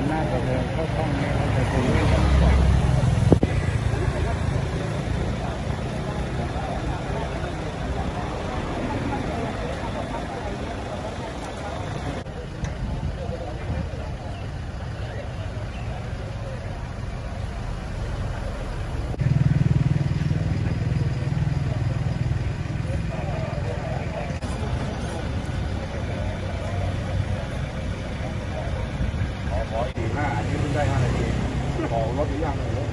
มันน่าจะเดินเข้าช่องนี้มันจะดู ของรถหรือยังเลย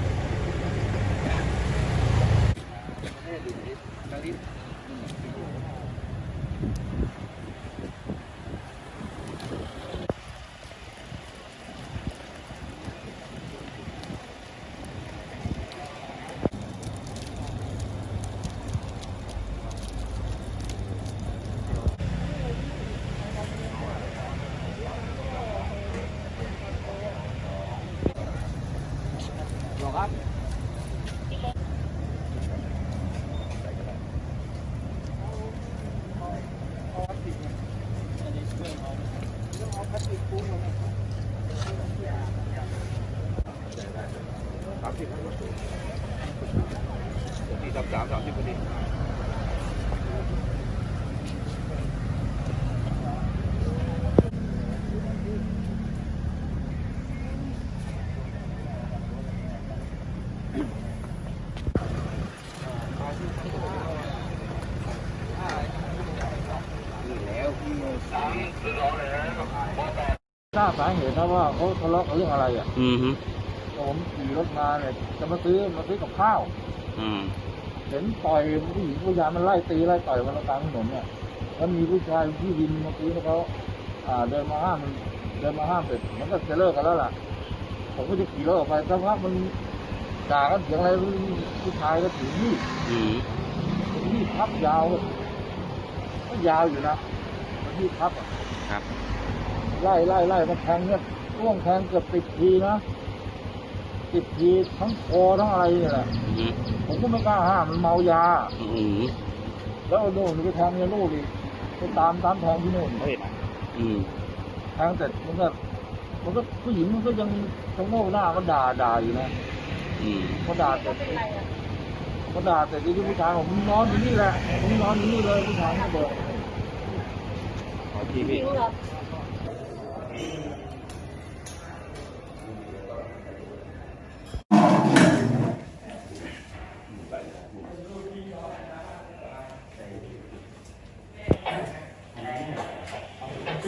สามสิบสามสิบพอดี ทราบสาเหตุนะว่าเขาทะเลาะกันเรื่องอะไรอะอืมฮึผมขี่รถมาเนี่ยจะมาซื้อมาซื้อกับข้าว อืมเห็นต่อยผู้หญิงผู้ชายมันไล่ตีไล่ต่อยกันกลางถนนเนี่ยแล้วมีผู้ชายที่วินเมื่อกี้นะเขาอ่าเดินมาห้ามมันเดินมาห้ามเสร็จมันก็จะเลิกกันแล้วล่ะ ผมก็จะขี่รถออกไปสักพักมันด่ากันเสียงอะไรไม่รู้ผู้ชายก็ถือมีดอืมถือมีดพับยาวก็ยาวอยู่นะมันมีดพับอะครับ ไล่ไล่ไล่มาแทงเนี่ยร่วงแทงเกือบติดทีนะติดทีทั้งคอทั้งอะไรเนี่ยแหละอืมผมก็ไม่กล้าห้ามมันเมายาอืมแล้วเอาโน่นไปแทงเนี่ยลูกอีกไปตามตามแทงที่โน่นอืมแทงเสร็จมันก็มันก็ผู้หญิงมันก็ยังชะโงกหน้าก็ด่าด่าอยู่นะอืมก็ด่าเสร็จก็ด่าเสร็จที่ผู้ชายผมนอนอยู่นี่แหละผมนอนอยู่นี่เลยผู้ชายก็บอกขอทีพี่ เข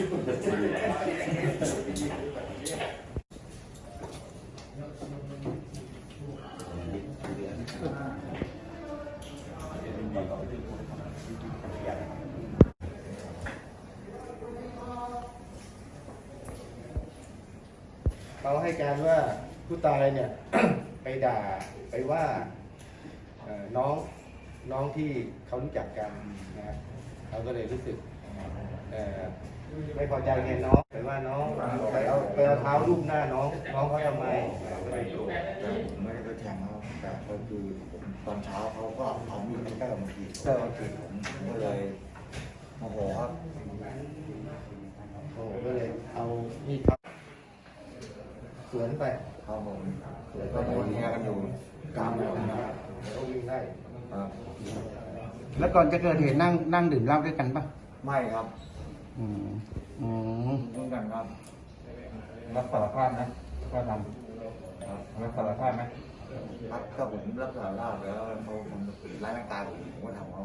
าให้การว่าผู้ตายเนี่ย ไปด่าไปว่าเอ่อน้องน้องที่เขารู้จักกันนะครับเขาก็เลยรู้สึก ไม่พอใจไงน้องไปว่าน้องไปเอาไปเอาเท้าลูบหน้าน้องน้องเขาทำไมก็เลยโกรธแต่ผมไม่ได้ไปแทงเขาแต่ก็คือผมตอนเช้าเขาก็เอามีดคัตเตอร์มากรีดเออโอเคผมผมก็เลยโมโหครับโอ้ก็เลยเอามีดพับสวนไปเขาผมแล้วก็โดนแทงกันอยู่กลางถนนนะครับแล้วก็วิ่งไล่ครับแล้วก่อนจะเกิดเหตุนั่งนั่งดื่มเหล้าด้วยกันปะไม่ครับ อืมอืมร่วมกันครับรับสารภาพนะก็ทำรับสารภาพไหมครับก็ผมรับสารภาพแล้วเขาผมไล่ร่างกายผมผมก็ทำเขา